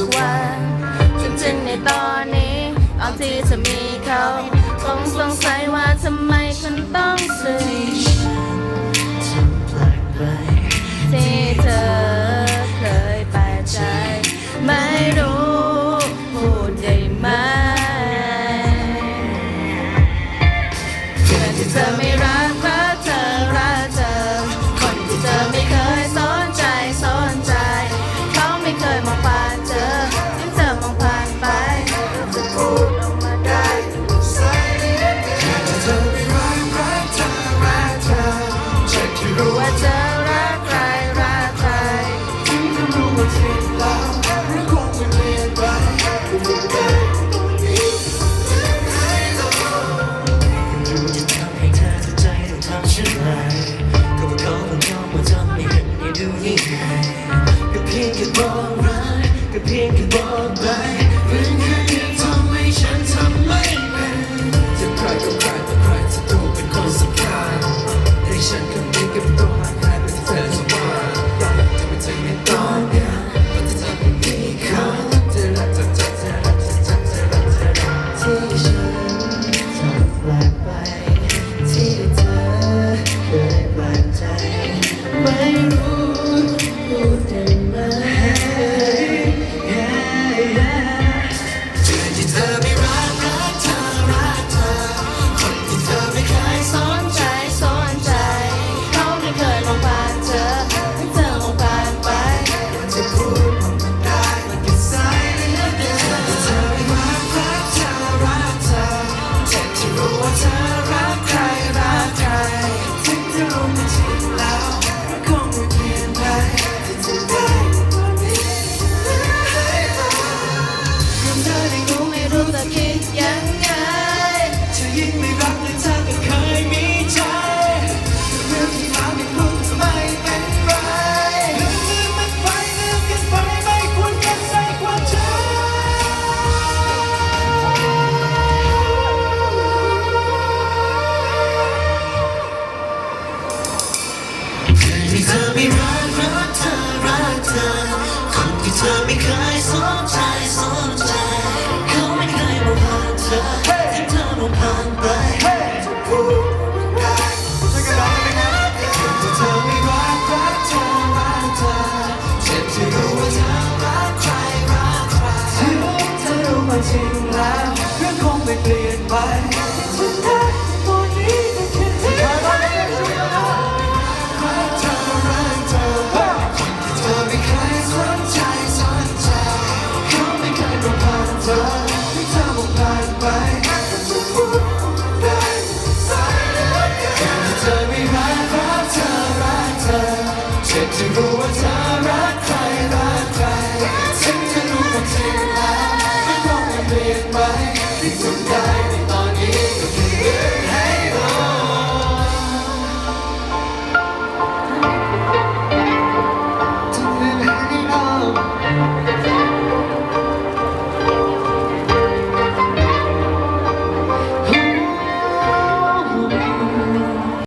ทุกวันจนถึงในตอนนี้ตอนที่จะมีเขาคงสงสัยว่าทำไมฉันต้องซึ้งที่เธอเคยแปลกใจ ไม่รู้พูดได้ไหมเพื่อที่เธอไม่รัก ที่เธอไม่รักรักเธอรักเธอ คนที่เธอไม่เคยสนใจสนใจ เขาไม่เคยมองผ่านเธอที่เธอมองผ่านไปจะพูดได้ช่วยกันร้องได้ไหมครับคนที่เธอไม่รักรักเธอรักเธอเจ็บที่รู้ว่าเธอรักใครรักใครเธอรู้มาจริงแล้วเรื่องคงไม่เปลี่ยนไป